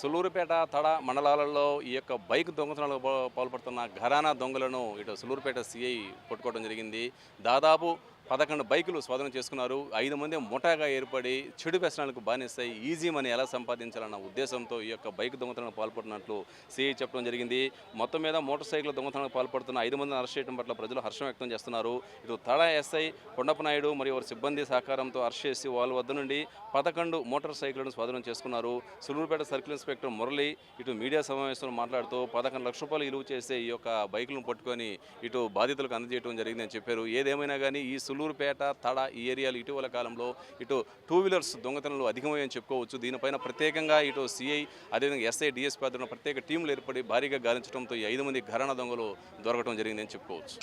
సులూరుపేట తడ మండలాలలో ఈ యొక్క బైక్ దొంగతనాలకు పాల్పడుతున్న ఘరానా దొంగలను ఇటు సులూరుపేట సిఐ పట్టుకోవడం జరిగింది. దాదాపు పదకొండు బైకులు స్వాధీనం చేసుకున్నారు. ఐదు మంది ముఠాగా ఏర్పడి చెడు వ్యసనాలకు బానిస్తాయి ఈజీ మనీ ఎలా సంపాదించాలన్న ఉద్దేశంతో ఈ యొక్క బైక్ దొంగతనాలు పాల్పడినట్లు సిఐ చెప్పడం జరిగింది. మొత్తం మీద మోటార్ సైకిల్ దొంగతనాలకు పాల్పడుతున్న ఐదు మందిని అరెస్ట్ చేయడం పట్ల ప్రజలు హర్షం వ్యక్తం చేస్తున్నారు. ఇటు తడ ఎస్ఐ కొండప్ప నాయుడు మరియు వారి సిబ్బంది సహకారంతో అరెస్ట్ చేసి వాళ్ళ వద్ద నుండి పదకొండు మోటార్ సైకిళ్ళను స్వాధీనం చేసుకున్నారు. సులూరుపేట సర్కిల్ ఇన్స్పెక్టర్ మురళి ఇటు మీడియా సమావేశంలో మాట్లాడుతూ పదకొండు లక్షల రూపాయలు ఇలువ చేసే ఈ యొక్క బైకులను పట్టుకొని ఇటు బాధితులకు అందజేయడం జరిగిందని చెప్పారు. ఏదేమైనా కానీ ఈ సులూరుపేట తడ ఈ ఏరియాలు ఇటీవల కాలంలో ఇటు టూ వీలర్స్ దొంగతనాలు అధికమయ్యని చెప్పుకోవచ్చు. దీనిపైన ప్రత్యేకంగా ఇటు సిఐ అదేవిధంగా ఎస్ఐ డిఎస్పీ ఆధ్వర్యంలో ప్రత్యేక టీంలు ఏర్పడి భారీగా గాలించడంతో ఈ ఐదు మంది ఘరణ దొంగలు దొరకడం జరిగిందని చెప్పుకోవచ్చు.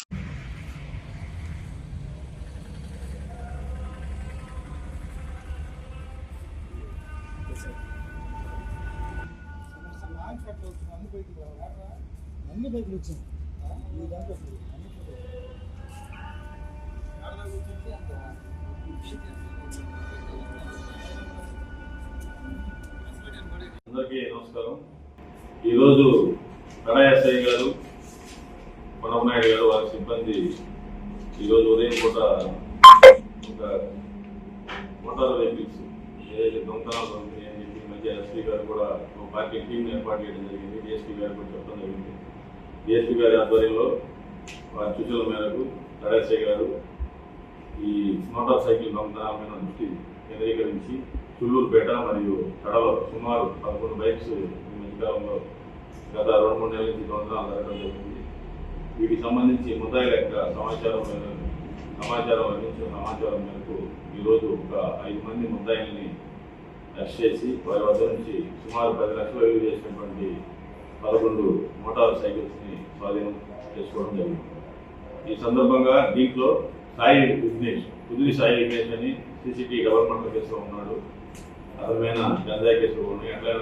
అన్ని బైకులు వచ్చాయి అందరికీ నమస్కారం. ఈరోజు కడాయస్ఐ గారు మనమనాయుడు గారు వారి సిబ్బంది ఈరోజు ఉదయం పూట ఒక మోటార్ వెహికల్స్ ఏదైతే దొంగతనాలు దొరుకుతాయి అని చెప్పి మధ్య ఎస్పీ గారు కూడా ఒక పార్టీ టీం ఏర్పాటు చేయడం జరిగింది. డిఎస్పీ గారు కూడా చెప్పడం జరిగింది. డిఎస్పీ గారి ఆధ్వర్యంలో వారి సూచనల మేరకు కడాయస్ఐ గారు ఈ మోటార్ సైకిల్ దొంగతనాల మీద దృష్టి కేంద్రీకరించి చుల్లూరుపేట మరియు కడలో సుమారు పదకొండు బైక్స్ ఈ మధ్యకాలంలో గత రెండు మూడు నెలల నుంచి దొంగతనాలు జరగడం జరిగింది. వీటికి సంబంధించి ముద్దాయిల యొక్క సమాచారం సమాచారం అందించిన సమాచారం మేరకు ఈరోజు ఒక ఐదు మంది ముద్దాయిల్ని అరెస్ట్ చేసి వారి వద్ద నుంచి సుమారు పది లక్షలు విలువ చేసినటువంటి పదకొండు మోటార్ సైకిల్స్ని స్వాధీనం చేసుకోవడం జరిగింది. ఈ సందర్భంగా దీంట్లో సాయి విఘ్నేష్ కుదిరి సాయి విఘ్నేష్ అని సిసిటి గవర్నమెంట్ కేసులో ఉన్నాడు. అర్థమైన గంజాయి కేసులు ఉన్నాయి. అట్లా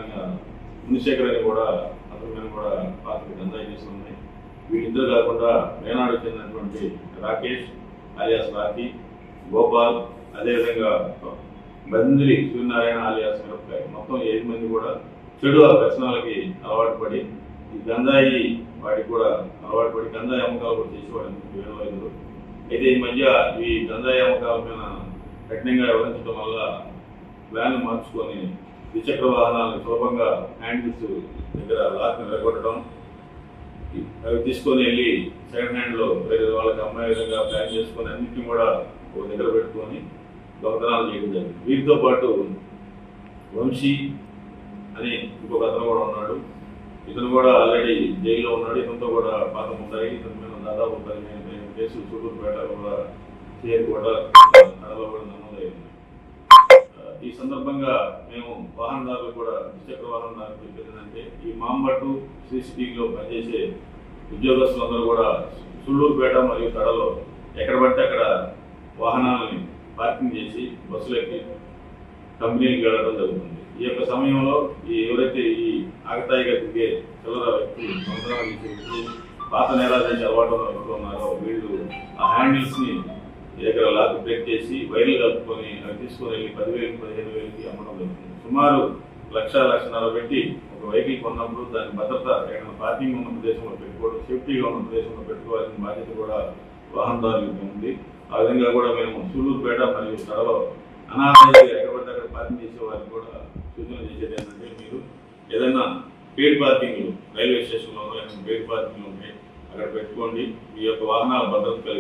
మునిశేఖర్ అని కూడా అతని కూడా పాత్ర గంజాయి కేసులు ఉన్నాయి. వీళ్ళిద్దరు కాకుండా మేనాడు చెందినటువంటి రాకేష్ ఆలియాస్ రాఖీ గోపాల్ అదేవిధంగా బంద్రి సూర్యనారాయణ ఆలియాస్ మిరపకాయ. మొత్తం ఏడు మంది కూడా చెడు వ్యసనాలకి అలవాటు పడి ఈ గంజాయి వాటికి కూడా అలవాటు పడి గంజాయి అమ్మకాలు కూడా చేసేవాడు వేరే అయితే ఈ మధ్య ఈ గంజాయి అమ్మకాల మీద కఠినంగా వివరించడం వల్ల వ్యాన్ మార్చుకొని ద్విచక్ర వాహనాలను సులభంగా హ్యాండిల్స్ దగ్గర లాక్ విరగొట్టడం అవి తీసుకొని వెళ్ళి సెకండ్ హ్యాండ్లో వేరే వాళ్ళకి అమ్మాయి విధంగా ప్లాన్ చేసుకొని అన్నింటినీ కూడా ఒక దగ్గర పెట్టుకొని దొంగతనాలు చేయడం జరిగింది. వీరితో పాటు వంశీ అని ఇంకొక అతను కూడా ఉన్నాడు. ఇతను కూడా ఆల్రెడీ జైల్లో ఉన్నాడు. ఇతనితో కూడా పాత ఉంటాయి ఇతని మీద దాదాపు పదిహేను పదిహేను కేసులు కూడా చేరు కూడా కడలో కూడా నమోదైంది ఈ సందర్భంగా మేము వాహనదారులు కూడా ద్విచక్ర వాహనదారులు చెప్పేది ఏంటంటే ఈ మాంబట్టు సిసిటీవీలో పనిచేసే ఉద్యోగస్తులందరూ కూడా సుళ్ళూరుపేట మరియు తడలో ఎక్కడ పడితే అక్కడ వాహనాలని పార్కింగ్ చేసి బస్సులు కంపెనీలకు కంపెనీకి వెళ్ళడం జరుగుతుంది. ఈ యొక్క సమయంలో ఈ ఎవరైతే ఈ ఆగతాయిగా దిగే చిల్లర వ్యక్తి సంవత్సరాలు పాత నేరాలు చేసే అలవాటు ఉన్న ఉన్నారో వీళ్ళు ఆ హ్యాండిల్స్ని దగ్గర లాక్ బ్రేక్ చేసి వైర్లు కలుపుకొని అవి తీసుకొని వెళ్ళి పదివేలు పదిహేను వేలకి అమ్మడం జరిగింది. సుమారు లక్ష లక్షన్నర పెట్టి ఒక వెహికల్ కొన్నప్పుడు దాని భద్రత ఎక్కడ పార్కింగ్ ఉన్న ప్రదేశంలో పెట్టుకోవడం సేఫ్టీగా ఉన్న ప్రదేశంలో పెట్టుకోవాల్సిన బాధ్యత కూడా వాహనదారులకు ఉంది. ఆ విధంగా కూడా మేము సూళ్ళూరుపేట మరియు కడలో అనాథంగా ఎక్కడ పడితే అక్కడ పార్కింగ్ చేసే వారికి కూడా సూచన చేసేది ఏంటంటే మీరు ఏదైనా పేడ్ పార్కింగ్లు రైల్వే స్టేషన్లో ఏదైనా పేడ్ పార్కింగ్లో అక్కడ పెట్టుకోండి. మీ యొక్క వాహనాల భద్రత కలిగి